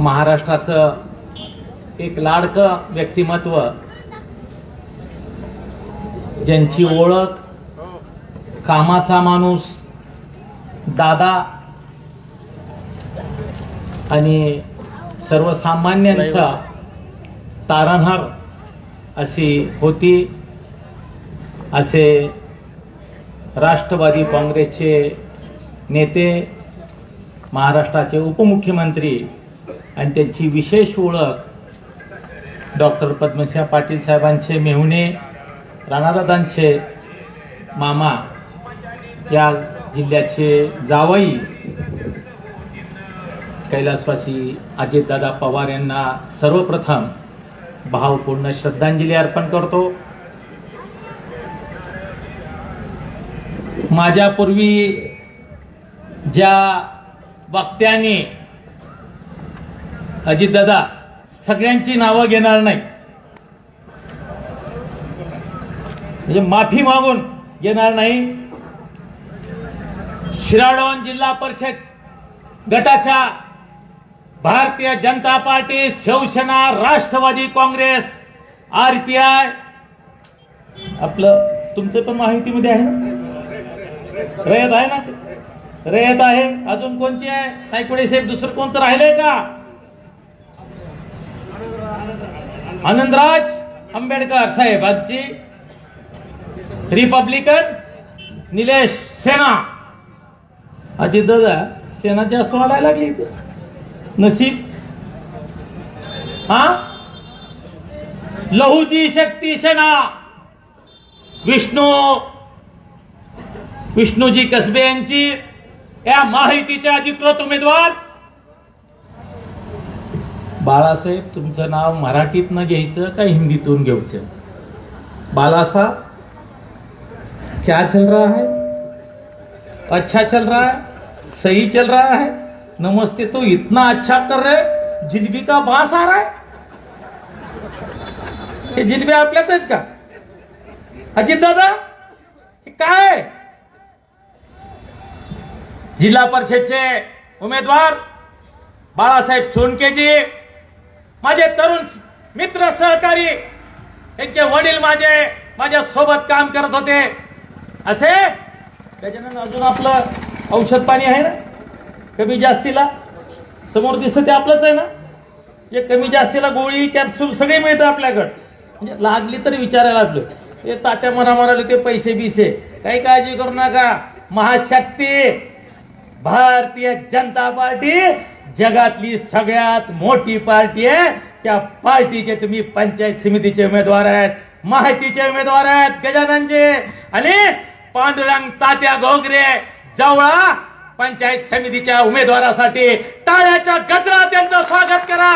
महाराष्ट्राचं एक लाडकं व्यक्तिमत्व ज्यांची ओळख कामाचा माणूस दादा आणि सर्वसामान्यांचा तारणहार अशी होती. असे राष्ट्रवादी काँग्रेसचे नेते महाराष्ट्राचे उपमुख्यमंत्री आणि त्यांची विशेष ओळख डॉक्टर पद्मसिंह पाटील साहेबांचे मेहुणे राणादादांचे मामा या जिल्ह्याचे जावई कैलासवासी अजितदादा पवार यांना सर्वप्रथम भावपूर्ण श्रद्धांजली अर्पण करतो. माझ्यापूर्वी ज्या वक्त्यांनी अजितदादा सगळ्यांची नावं घेणार नाही. म्हणजे माफी मागून घेणार नाही. शिराडोन जिल्हा परिषद गटाच्या भारतीय जनता पार्टी शिवसेना राष्ट्रवादी काँग्रेस आरपीआय आपलं तुमचं पण माहितीमध्ये आहे रयत आहे ना रयत आहे. अजून कोणची आहे? नायकोडे साहेब दुसरं कोणचं राहिलंय का? आनंदराज आंबेडकर साहेबांची रिपब्लिकन निलेश सेना. अजित दादा सेनाची असं वाढायला लागली नसीब. हा? लहूची शक्ती सेना. विष्णू. विष्णूजी कसबे यांची या माहितीचे अधिकृत उमेदवार. बाळासाहेब तुमचं नाव मराठीतनं घ्यायचं का हिंदीतून घ्यायचं? बालासाहेब क्या चल रहा है? अच्छा चल रहा है? सही चल रहा है? नमस्ते तो इतना अच्छा कर रहे जिलबी का बास आ रहा है? हे जिलबी आपल्याच आहेत का अजित दादा हे? काय जिल्हा परिषदचे उमेदवार बाळासाहेब सोनकेजी माझे तरुण मित्र सहकारी त्यांचे वडील माझे माझ्या सोबत काम करत होते. असे? त्याच्यानं अजून आपलं औषध पाणी आहे ना? कमी जास्तीला? समोर दिसतं ते आपलंच आहे ना? जे कमी जास्तीला गोळी कॅप्सूल सगळे मिळतं आपल्याकडं. म्हणजे लागली तर विचारायला आपलं ते तात्या मना म्हणाले ते पैसे बिसे. काही काळजी करू नका. महाशक्ती भारतीय जनता पार्टी जगातली सगळ्यात मोठी पार्टी आहे. त्या पार्टीचे तुम्ही पंचायत समितीचे उमेदवार आहेत. माहितीचे उमेदवार आहेत गजाननचे आणि पांडुरंग तात्या घोगरे जवळा पंचायत समितीच्या उमेदवारासाठी टाळ्याच्या गजरा त्यांचं स्वागत करा.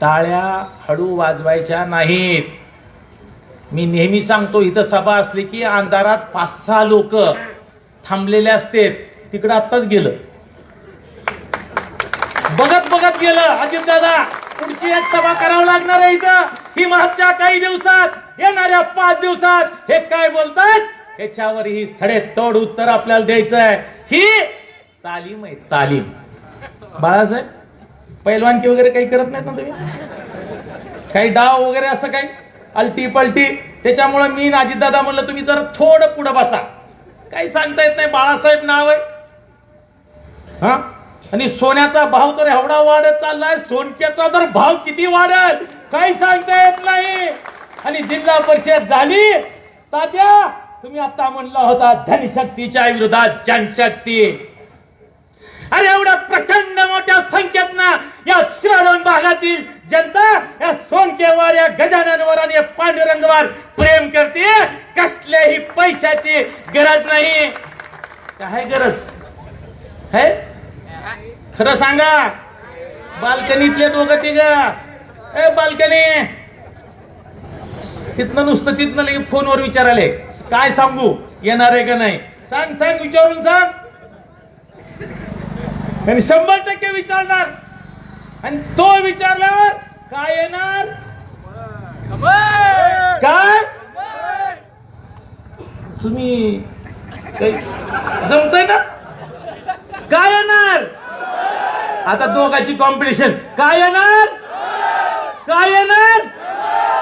टाळ्या हळू वाजवायच्या नाहीत. मी नेहमी सांगतो इथं सभा असली की अंधारात पाच सहा लोक थांबलेले असते तिकडं आत्ताच गेलं. बघत बघत गेलं अजित दादा पुढची एक सभा करावं लागणार आहे इथं. ही मागच्या काही दिवसात येणाऱ्या पाच दिवसात. हे काय बोलतात? ह्याच्यावर ही सडे तोड उत्तर आपल्याला द्यायचं आहे. ही तालीम आहे तालीम. बाळासाहेब पैलवानकी वगैरे काही करत नाहीत ना तुम्ही? काही डाव वगैरे असं काही? अलटी पलटी त्याच्यामुळे मी दादा म्हणलं तुम्ही जरा थोडं पुढं बसा. काही सांगता येत नाही बाळासाहेब नाव आहे. हा? आणि सोन्याचा भाव तर एवढा वाढत चाललाय सोनक्याचा तर भाव किती वाढत काही सांगता येत नाही. आणि जिल्हा परिषद झाली. तात्या तुम्ही आता म्हणला होता धनशक्तीच्या विरोधात जनशक्ती. अरे एवढ्या प्रचंड मोठ्या संख्येत ना या शिराडोन भागातील जनता या सोनकेवर या गजाननवर आणि या पांडुरंगवर प्रेम करते. कसल्याही पैशाची गरज नाही. काय गरज? है? खरं सांगा बाल्कनीतले दोघं तिघ ए बाल्कनी. तिथनं नुसतं तिथनं लगे फोनवर विचाराले काय सांगू येणार आहे का नाही? सांग सांग विचारून सांग. आणि शंभर टक्के विचारणार. आणि तो विचारल्यावर काय येणार? काय? तुम्ही जमतय ना? काय येणार आता दोघांची कॉम्पिटिशन काय येणार काय येणार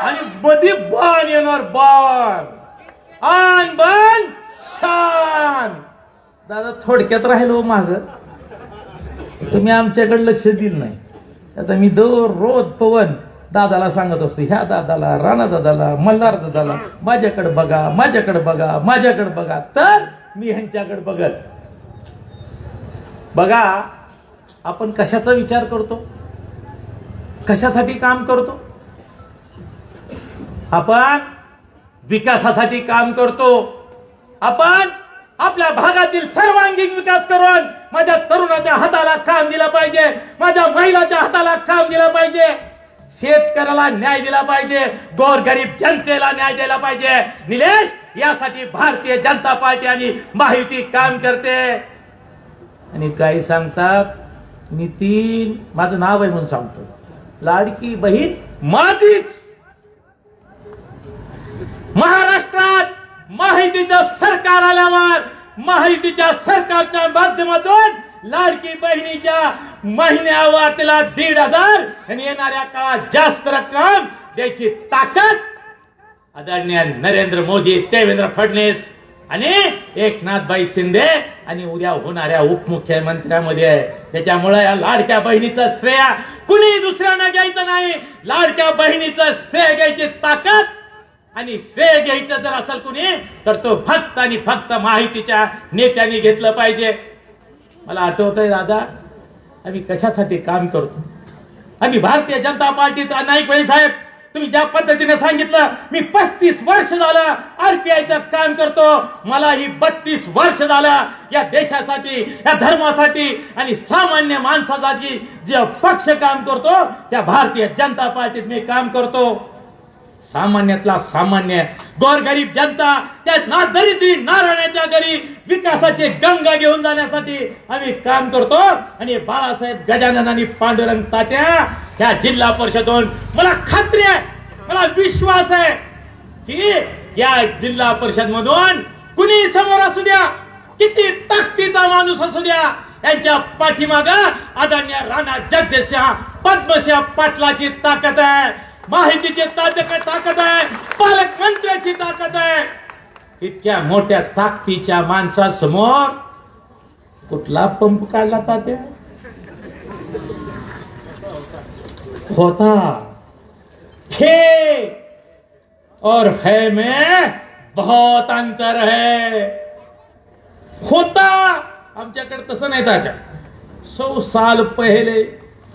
आणि बधी बाण येणार बाण. आन बाण शान. दादा थोडक्यात राहिलो हो माग. तुम्ही आमच्याकडे लक्ष दिलं नाही. आता मी दररोज पवन दादाला सांगत असतो ह्या दादाला राणा दादाला मल्हार दादाला माझ्याकडे बघा माझ्याकडे बघा माझ्याकडे बघा. तर मी ह्यांच्याकडे बघत. बघा आपण कशाचा विचार करतो? कशासाठी काम करतो? आपण विकासासाठी काम करतो. आपण आपल्या भागातील सर्वांगीण विकास करून माझ्या तरुणाच्या हाताला काम दिला पाहिजे माझ्या महिलाच्या हाताला काम दिलं पाहिजे. शेतकऱ्याला न्याय दिला पाहिजे गोरगरीब जनतेला न्याय दिला पाहिजे. निलेश यासाठी भारतीय जनता पार्टी आणि माहिती काम करते. आणि काही सांगतात नितीन माझं नाव आहे म्हणून सांगतो. लाडकी बहीण माझीच. महाराष्ट्रात माहितीचं सरकार आल्यावर माहितीच्या सरकारच्या माध्यमातून लाडकी बहिणीच्या महिन्यावर तिला दीड हजार आणि येणाऱ्या काळात जास्त रक्कम द्यायची ताकद आदरणीय नरेंद्र मोदी देवेंद्र फडणवीस आणि एकनाथबाई शिंदे आणि उद्या होणाऱ्या उपमुख्यमंत्र्यामध्ये आहे. त्याच्यामुळे या लाडक्या बहिणीचं श्रेय कुणी दुसऱ्यांना घ्यायचं नाही. लाडक्या बहिणीचं श्रेय घ्यायची ताकद आणि श्रेय घ्यायचं जर असेल कुणी तर तो फक्त आणि फक्त माहितीच्या नेत्यांनी घेतलं पाहिजे. मला आठवत आहे दादा आम्ही कशासाठी काम करतो? आम्ही भारतीय जनता पार्टीत नाईक भाई साहेब. तुम्ही ज्या पद्धतीने सांगितलं मी पस्तीस वर्ष झालं आरपीआयचं काम करतो. मला ही बत्तीस वर्ष झालं या देशासाठी या धर्मासाठी आणि सामान्य माणसासाठी जे पक्ष काम करतो त्या भारतीय जनता पार्टीत मी काम करतो. सामान्यातला सामान्य गोरगरीब जनता त्या ना दरिद्री नारायणाच्या घरी विकासाचे गंगा घेऊन जाण्यासाठी आम्ही काम करतो. आणि बाळासाहेब गजानन आणि पांडुरंग तात्या ह्या जिल्हा परिषदून मला खात्री आहे मला विश्वास आहे की या जिल्हा परिषद मधून कुणी समोर असू द्या किती ताकदीचा माणूस असू द्या यांच्या पाठीमाग आदरणीय राणा जगदीशा पद्मसिंह पाटलाची ताकद आहे. माहितीची ताकद ताकद आहे पालकमंत्र्याची ताकद आहे. इतक्या मोठ्या ताकदीच्या माणसासमोर कुठला पंप काढला तात्या होता. थे और है में बहुत अंतर है. होता. आमच्याकडे तसं नाही तात्या. सौ साल पहिले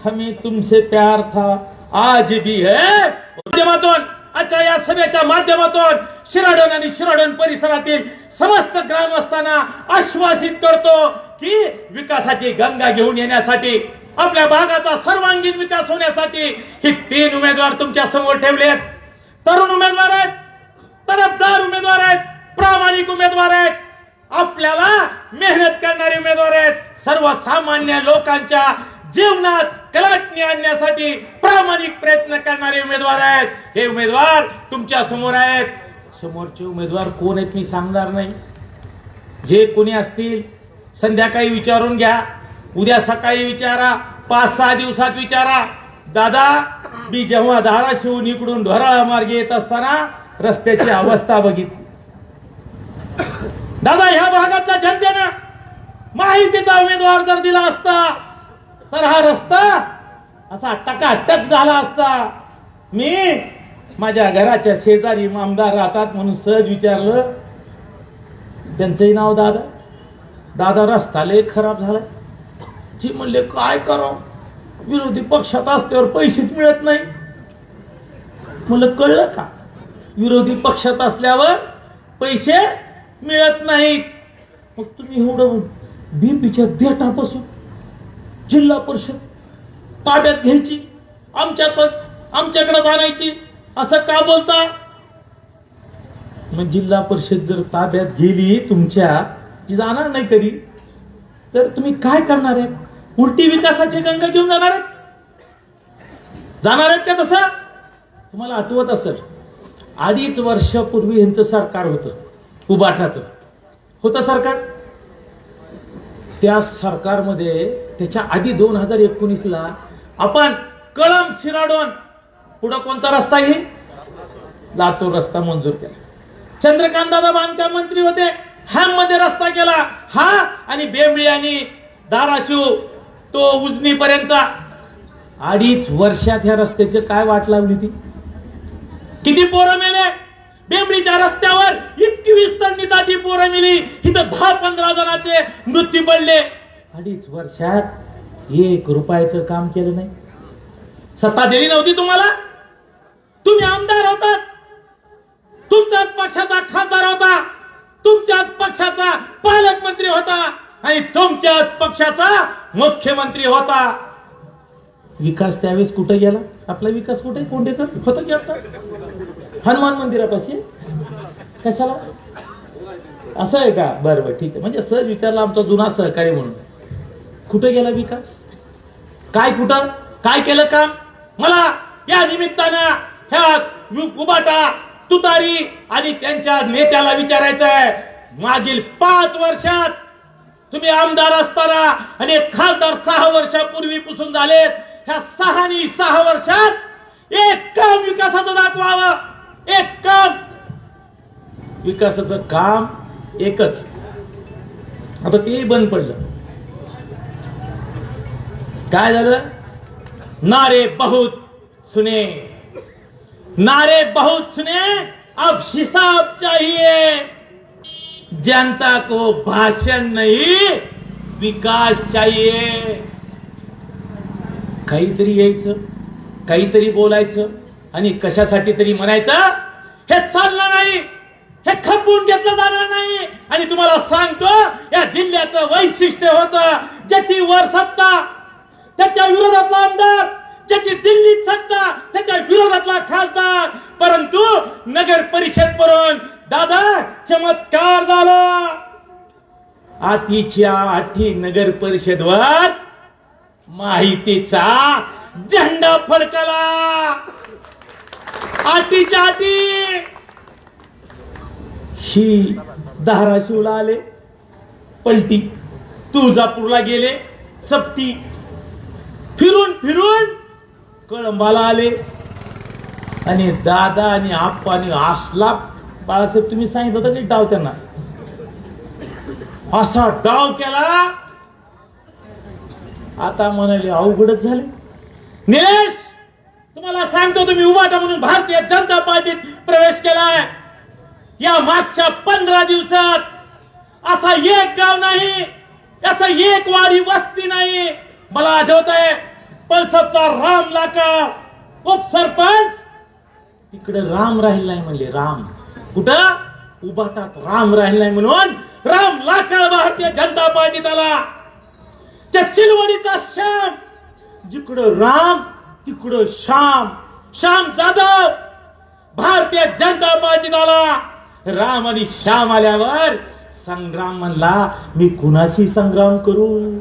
हमें तुमसे प्यार था. आज भी है। माध्यमातून आजच्या या सभेच्या माध्यमातून शिराडण आणि शिराडण परिसरातील समस्त ग्रामस्थांना आश्वासित करतो की विकासाची गंगा घेऊन येण्यासाठी आपल्या भागाचा सर्वांगीण विकास होण्यासाठी हे तीन उमेदवार तुमच्यासमोर ठेवलेत. तरुण उमेदवार आहेत तरफदार उमेदवार आहेत प्रामाणिक उमेदवार आहेत. आपल्याला मेहनत करणारे उमेदवार आहेत. सर्वसामान्य लोकांच्या जीवनात कलाटणी आणण्यासाठी प्रामाणिक प्रयत्न करणारे उमेदवार आहेत. हे उमेदवार तुमच्यासमोर आहेत. समोरचे उमेदवार कोण आहेत मी सांगणार नाही. जे कोणी असतील संध्याकाळी विचारून घ्या. उद्या सकाळी विचारा. पाच सहा दिवसात विचारा. दादा मी जेव्हा धाराशिवून इकडून ढोराळा मार्गे येत असताना रस्त्याची अवस्था बघितली. दादा ह्या भागातल्या जनतेनं माहितीचा उमेदवार जर दिला असता तर हा रस्ता असा टकाटक झाला असता. मी माझ्या घराच्या शेजारी आमदार राहतात म्हणून सहज विचारलं त्यांचंही नाव दादा? दादा रस्ता लय खराब झालाय. जी म्हणले काय करावं? विरोधी पक्षात असल्यावर पैसेच मिळत नाही. मला कळलं का? विरोधी पक्षात असल्यावर पैसे मिळत नाहीत. मग तुम्ही एवढं बीपीच्या देठापासून जिल्हा परिषद. ताब्यात घ्यायची. आमच्या आमच्याकडे आणायची असं का बोलता? मग जिल्हा परिषद जर ताब्यात गेली तुमच्या ती जाणार नाही कधी? तर तुम्ही काय करणार आहेत? उलटी विकासाची गंगा घेऊन जाणार आहेत? जाणार आहेत का तसं? तुम्हाला आठवत असेल अडीच वर्षापूर्वी यांचं सरकार होतं उबाठाचं होतं सरकार? त्या सरकारमध्ये त्याच्या आधी दोन हजार एकोणीसला आपण कळम शिराडून पुढं कोणता रस्ता येईल लातूर रस्ता मंजूर केला. चंद्रकांत दादा बांधकाम मंत्री होते. हॅममध्ये रस्ता केला. हा आणि बेंबळी आणि धाराशिव तो उजनी पर्यंतचा अडीच वर्षात ह्या रस्त्याचे काय वाट लावली ती किती पोरं मेले? बेंबळीच्या रस्त्यावर एकवीस टन्नी दाटी पोरं मिली. इथं दहा पंधरा जणांचे मृत्यू पडले. अडीच वर्षात एक रुपयाचं काम केलं नाही. सत्ता दिली नव्हती तुम्हाला? तुम्ही आमदार होतात तुमच्याच पक्षाचा खासदार होता. तुमच्याच पक्षाचा पालकमंत्री होता. आणि तुमच्याच पक्षाचा मुख्यमंत्री होता. विकास त्यावेळेस कुठे गेला? आपला विकास कुठे? कोंडेकर? होता की आता? हनुमान मंदिरापाशी? कशाला? असं आहे का? बरं बरं ठीक आहे. म्हणजे सहज विचारला आमचा जुना सहकारी म्हणून. कुठे गेला विकास? काय कुठं? काय केलं काम? मला या निमित्तानं ह्या उबाटा तुतारी आणि त्यांच्या नेत्याला विचारायचं आहे मागील पाच वर्षात तुम्ही आमदार असताना आणि खासदार सहा वर्षापूर्वीपासून झालेत. ह्या सहानी सहा वर्षात एक काम विकासाचं दाखवावं. एक काम. विकासाचं काम एकच. आता ते बंद पडलं. काय झालं नारे बहुत सुने। नारे बहुत सुने अब हिसाब चाहिए। जनता को भाषण नहीं विकास चाहिए। काहीतरी यायचं काहीतरी बोलायचं आणि कशासाठी तरी म्हणायचं हे चाललं नाही हे खपवून घेतलं जाणार नाही. आणि तुम्हाला सांगतो या जिल्ह्याचं वैशिष्ट्य होतं ज्याची वर सत्ता त्याच्या विरोधातला आमदार ज्याची दिल्लीत सत्ता त्याच्या विरोधातला खासदार. परंतु नगर परिषद वरून दादा चमत्कार झाला. आतीच्या आठी नगर परिषदवर माहितीचा झेंडा फडकला. आठीच्या आठी. ही धाराशिवला आले पलटी तुळजापूरला गेले चपटी फिरून फिरून कळंबाला आले. आणि दादा आणि आप्पा आणि आसला बाळासाहेब तुम्ही सांगितलं होतं की डाव त्यांना. असा डाव केला. आता म्हणाले अवघडच झाले. निलेश तुम्हाला सांगतो तुम्ही उभाटा म्हणून भारतीय जनता पार्टीत प्रवेश केलाय. या मागच्या पंधरा दिवसात असा एक गाव नाही याचा एक वाडी वस्ती नाही. मला आठवत आहे पळसपचा राम लाका. उपसरपंच तिकडे राम राहील नाही म्हणले राम. कुठं? उभाटात राम राहील नाही म्हणून राम लाका भारतीय जनता पार्टीत आला. त्या चिलवडीचा श्याम. जिकडं राम तिकडं श्याम. श्याम जाधव. भारतीय जनता पार्टीत आला. राम आणि श्याम आल्यावर संग्राम म्हणला मी कुणाशी संग्राम करू?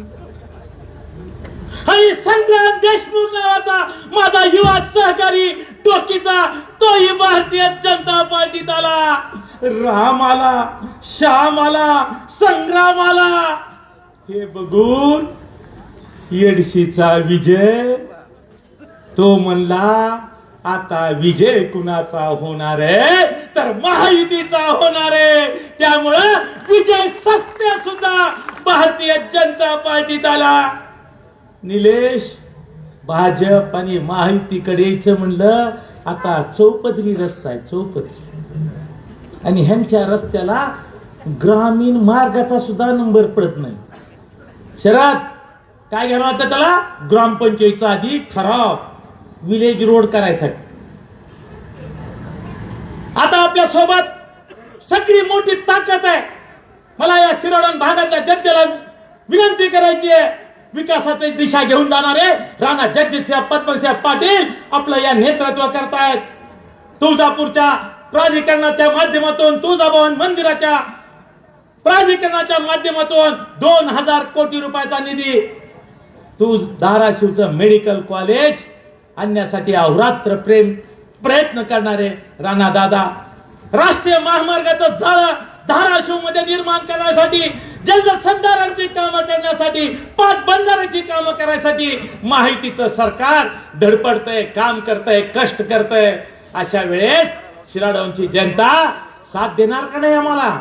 आणि संग्राम देशमुख नावाचा माझा युवा सहकारी टोकीचा तोही भारतीय जनता पार्टीत आला. राम आला श्याम आला संग्राम आला हे बघून येडशीचा विजय तो म्हणला आता विजय कुणाचा होणार आहे? तर महायुतीचा होणार आहे. त्यामुळं विजय सत्य सुद्धा भारतीय जनता पार्टीत आला. निलेश भाजप आणि महायुतीकडे यायचं म्हणलं आता चौपदरी रस्ता आहे चौपदरी. आणि ह्यांच्या रस्त्याला ग्रामीण मार्गाचा सुद्धा नंबर पडत नाही. शरद काय घ्यावं वाटतं त्याला? ग्रामपंचायतचा आधी ठराव विलेज रोड करायसाठी. आता आपल्यासोबत सगळी मोठी ताकद आहे. मला या शिरोडन भागातल्या जनतेला विनंती करायची आहे. विकासाची दिशा घेऊन जाणारे राणा जगजितसिंह पद्मसिंह पाटील आपलं या नेतृत्व करतायत. तुळजापूरच्या प्राधिकरणाच्या माध्यमातून तुळजाभवन मंदिराच्या प्राधिकरणाच्या माध्यमातून दोन हजार कोटी रुपयाचा निधी तू धाराशिवचं मेडिकल कॉलेज आणण्यासाठी अहोरात्र प्रेम प्रयत्न करणारे राणा दादा. राष्ट्रीय महामार्गाचं जाळं धाराशिवमध्ये निर्माण करण्यासाठी जलसंधारांची कामं करण्यासाठी पाच बंधाऱ्याची कामं करायसाठी माहितीचं सरकार धडपडतंय काम करतंय कष्ट करतंय. अशा वेळेस शिराडांची जनता साथ देणार का नाही आम्हाला?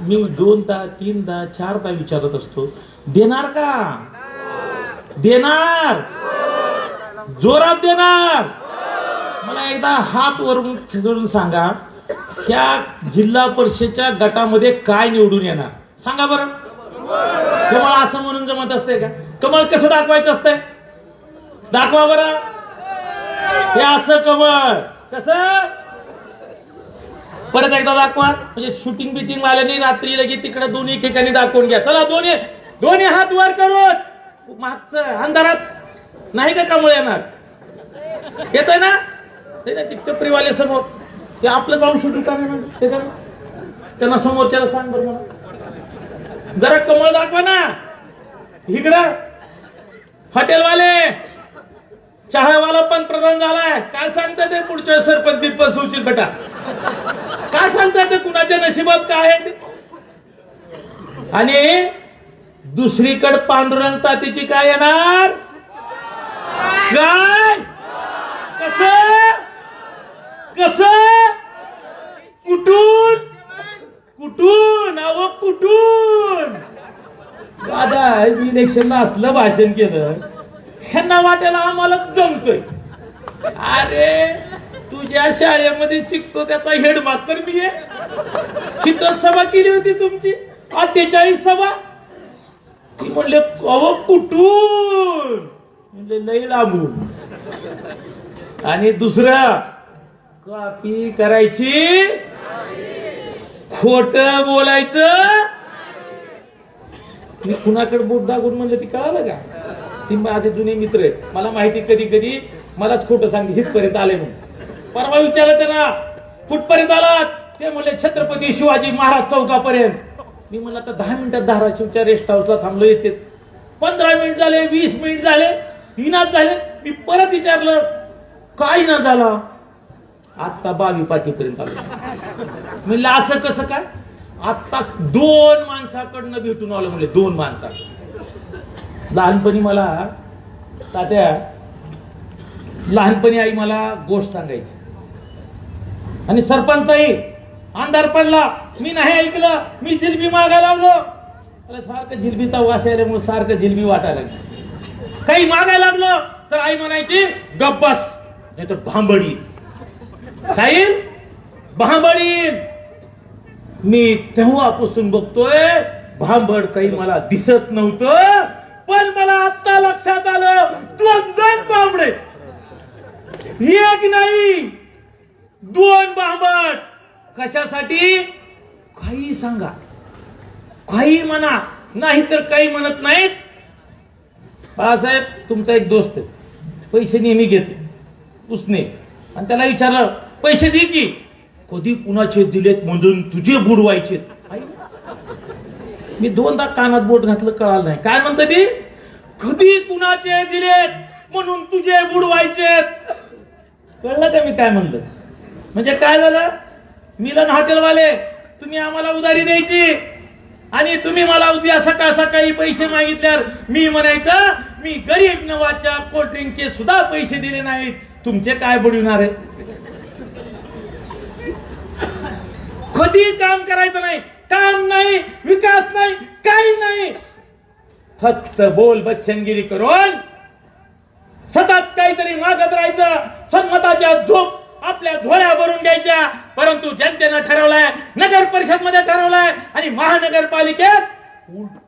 मी दोनदा तीनदा चारदा विचारत असतो देणार का? देणार. जोरात देणार. मला एकदा हात वरून खेळून सांगा. ह्या जिल्हा परिषदच्या गटामध्ये काय निवडून येणार? सांगा बरं. कमळ असं म्हणून जमत असतंय का? कमळ कसं दाखवायचं असतंय? दाखवा बरं. हे असं कमळ. कसं? परत एकदा दाखवा. म्हणजे शूटिंग बिटिंग वाल्यानी रात्री लगेच तिकडे दोन्ही ठिकाणी दाखवून घ्या. चला दोन्ही दोन्ही हात वर करून. मागचं अंधारात. नाही का कमळ येणार. येत ना? ते ना समोर. ते आपलं काम सुटू का नाही काय? त्यांना समोरच्याला सांग बरं मला. जरा कमळ दाखवा ना. इकडं. हॉटेलवाले. चहावाला पंतप्रधान झालाय. काय सांगता ते पुढच्या सरपंच बिरपंच होशील बेटा. काय सांगता ते कुणाच्या नशिबात काय आहे आणि दुसरीकडे पांडुरंग तातीची काय येणार? काय? कस? कस? कुठून? कुठून? अव कुठून? दादा इलेक्शनला असलं भाषण केलं ह्यांना वाटायला आम्हाला जमतोय. अरे तुझ्या शाळेमध्ये शिकतो त्याचा हेडमास्तर मी आहे. तिथं सभा केली होती तुमची. अठ्ठेचाळीस सभा. ती म्हणले अव कुठून? म्हणले लई लांबून. आणि दुसरं कॉपी करायची खोट बोलायचं? मी कुणाकडे बोट दाखवून म्हणलं ती कळालं का? ती माझे जुने मित्र आहेत. मला माहिती कधी कधी मलाच खोटं सांगते. हितपर्यंत आले म्हणून. परवा विचारलं त्यांना कुठपर्यंत आलात? ते म्हणले छत्रपती शिवाजी महाराज चौकापर्यंत. मी म्हणलं आता दहा मिनिटात धाराशिवच्या रेस्ट हाऊसला थांबलो येते पंधरा मिनिट झाले वीस मिनिट झाले हिनाच झाले. मी परत विचारलं काय ना झाला? आत्ता बावी पाठीपर्यंत आलो. म्हणलं असं कसं काय? आत्ता दोन माणसाकडनं भेटून आलो म्हणले दोन माणसाकडे लहानपणी मला तात्या लहानपणी आई मला गोष्ट सांगायची. आणि सरपंचही अंधार पडला. मी नाही ऐकलं. मी जिलबी मागा लागलो. मला सारखं जिलबीचा वास यायल्यामुळे सारखं जिलबी वाटायला काही मागायला लागलो. तर आई म्हणायची गप्पस नाही तर भांबडी. काय भांबडी मी तेव्हापासून बघतोय भांबड काही मला दिसत नव्हतं पण मला आता लक्षात आलं दोन दोन भांबडे. एक नाही दोन भांबड. कशासाठी? काही सांगा. काही म्हणा. नाही तर काही म्हणत नाहीत. बाळासाहेब तुमचा एक दोस्त आहे. पैसे नेहमी घेते. उसने. आणि त्याला विचारलं पैसे दे की. कधी कुणाचे दिलेत म्हणून तुझे बुडवायचे. मी दोनदा कानात बोट घातलं कळालं नाही. काय म्हणत ती? कधी कुणाचे दिलेत म्हणून तुझे बुडवायचे. कळलं का मी काय म्हणलं? म्हणजे काय झालं? मिलन हॉटेलवाले तुम्ही आम्हाला उधारी द्यायची. आणि तुम्ही मला उद्या सकाळ सकाळी पैसे मागितल्यावर मी म्हणायचं मी गरीब नवाच्या कोल्ड्रिंकचे सुद्धा पैसे दिले नाहीत. तुमचे काय बुडविणार आहे? कधी काम करायचं नाही काम नाही विकास नाही काही नाही. फक्त बोल बच्चनगिरी करून सतत काहीतरी मागत राहायचं सन्मताच्या झोप आपल्या झोळ्या भरून घ्यायच्या. परंतु जनतेनं ठरवलंय नगर परिषदमध्ये ठरवलंय आणि महानगरपालिकेत उलट.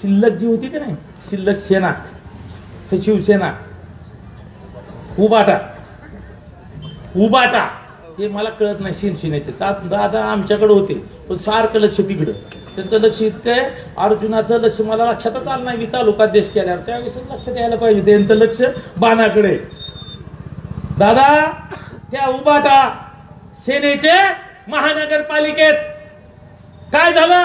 शिल्लक जी होती की नाही? शिल्लक सेना. शिवसेना उबाटा. उबाटा. ते मला कळत नाही शिवसेनेचे ता- दादा आमच्याकडे होते पण सारखं लक्ष तिकडं. त्यांचं लक्ष इतकं अर्जुनाचं लक्ष मला लक्षातच आलं नाही मी तालुकाध्यक्ष केल्यावर. त्यावेळेस लक्ष द्यायला पाहिजे त्यांचं लक्ष बाणाकडे. दादा त्या उबाटा सेनेचे महानगरपालिकेत. काय झालं?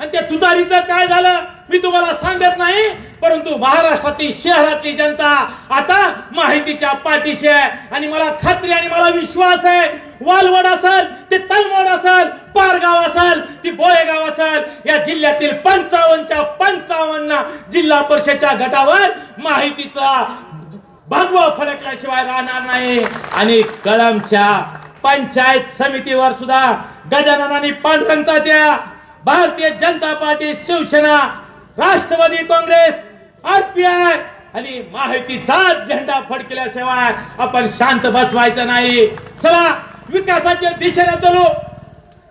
आणि त्या तुतारीचं काय झालं? मी तुम्हाला सांगत नाही परंतु महाराष्ट्रातील शहरातली जनता आता माहितीच्या पाठीशी आहे. आणि मला खात्री आणि मला विश्वास आहे वालवड असेल ते तलमोड असेल पारगाव असेल ती बोळेगाव असेल या जिल्ह्यातील पंचावन्नच्या पंचावन्न जिल्हा परिषदच्या गटावर माहितीचा भगवा फडकल्याशिवाय राहणार नाही. आणि कळमच्या पंचायत समितीवर सुद्धा गजानन आणि पांडुरंग त्या भारतीय जनता पार्टी शिवसेना राष्ट्रवादी काँग्रेस आरपीआय आणि माहितीचा झेंडा फडकल्याशिवाय आपण शांत बसवायचं नाही. चला विकासाच्या दिशेने चालू.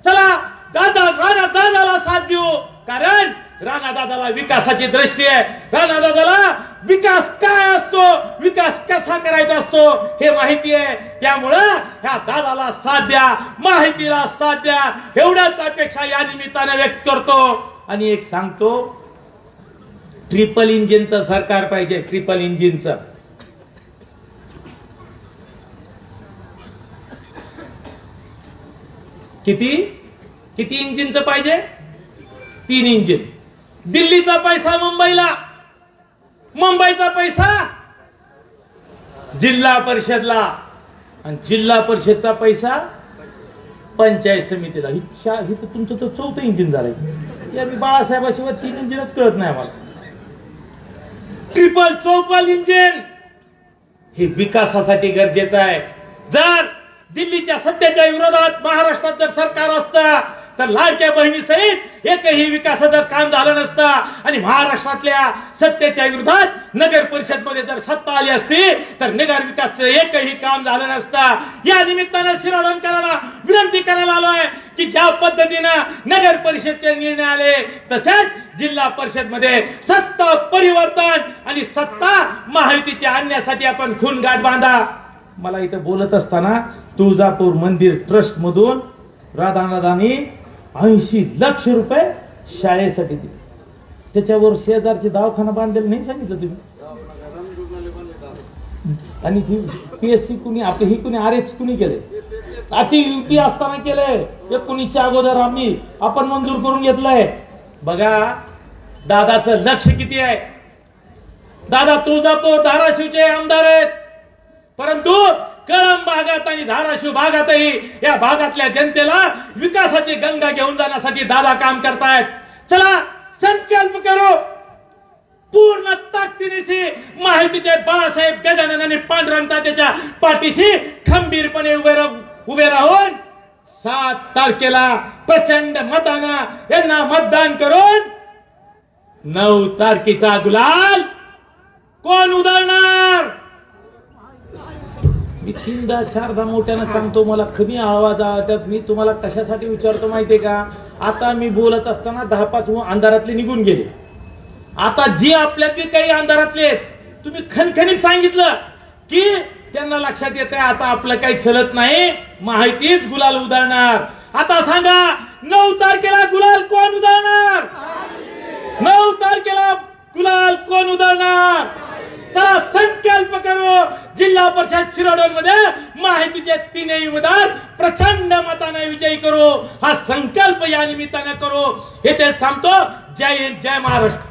चला दादा राणा दादाला साथ देऊ. कारण राणा दादाला विकासाची दृष्टी आहे. राणा दादाला विकास काय असतो? विकास कसा करायचा असतो? हे माहिती आहे. त्यामुळं ह्या दादाला साथ द्या माहितीला साथ द्या. एवढ्याच अपेक्षा या निमित्ताने व्यक्त करतो. आणि एक सांगतो ट्रिपल इंजिनचं सरकार पाहिजे ट्रिपल इंजिनचं. किती? किती इंजिनचं पाहिजे? तीन इंजिन. दिल्लीचा पैसा मुंबईला. मुंबईचा पैसा. जिल्हा परिषदला. आणि जिल्हा परिषदचा पैसा पंचायत समितीला. ही चा- तर तुमचं तर चौथं इंजिन झालंय. या मी बाळासाहेबाशिवाय तीन इंजिनच कळत नाही मला ट्रिपल चौपल इंजिन हे विकासासाठी गरजेचं आहे. जर दिल्लीच्या सत्तेच्या विरोधात महाराष्ट्रात जर सरकार असतं तर लाडक्या बहिणीसहित एकही विकासाचं काम झालं नसतं आणि महाराष्ट्रातल्या सत्तेच्या विरोधात नगर परिषदमध्ये जर सत्ता आली असती तर नगर विकासचं एकही काम झालं नसतं. या निमित्तानं शिराळकरांना विनंती करायला आलो आहे की ज्या पद्धतीनं नगर परिषदचे निर्णय आले तसेच जिल्हा परिषदमध्ये सत्ता परिवर्तन आणि सत्ता महायुतीची आणण्यासाठी आपण खून गाठ बांधा. मला इथं बोलत असताना तुळजापूर मंदिर ट्रस्ट मधून राधानादानी ऐंशी लक्ष रुपये शाळेसाठी दिले. त्याच्यावर शेजारचे दवाखाना बांधलेलं नाही सांगितलं तुम्ही? आणि ही पीएससी कुणी आपली ही कुणी आर एच कुणी केले? आधी युती असताना केलंय एकोणीसच्या अगोदर आम्ही आपण मंजूर करून घेतलंय. बघा दादाचं लक्ष किती आहे? दादा तुळजापूर धाराशिवचे आमदार आहेत. परंतु कळंब भागात आणि धाराशिव भागातही या भागातल्या जनतेला विकासाची गंगा घेऊन जाण्यासाठी दादा काम करतायत. चला संकल्प करू. पूर्ण ताकदीनिशी माहितीचे बाळासाहेब गजानन आणि पांडुरंग तात्याच्या पाठीशी खंबीरपणे उभे राह- उभे राहून सात तारखेला प्रचंड मतानं यांना मतदान करून नऊ तारखेचा गुलाल कोण उधळणार? मी तीनदा चारदा मोठ्यानं सांगतो मला कमी आवाज त्यात मी तुम्हाला कशासाठी विचारतो माहितीये का? आता मी बोलत असताना दहा पाच अंधारातले निघून गेले. आता जी आपल्यातले काही अंधारातले आहेत, तुम्ही खणखणीत सांगितलं की त्यांना लक्षात येत आहे आता आपलं काही चलत नाही. माहितीच गुलाल उधळणार. आता सांगा नऊ तारखेला गुलाल कोण उधळणार? नऊ तारखेला गुलाल कोण उधळणार? चला संकल्प करू. जिल्हा परिषद शिरोडोनमध्ये माहितीचे तीनही उमेदवार प्रचंड मताने विजयी करू. हा संकल्प या निमित्ताने करू. येथेच थांबतो. जय हिंद जय महाराष्ट्र.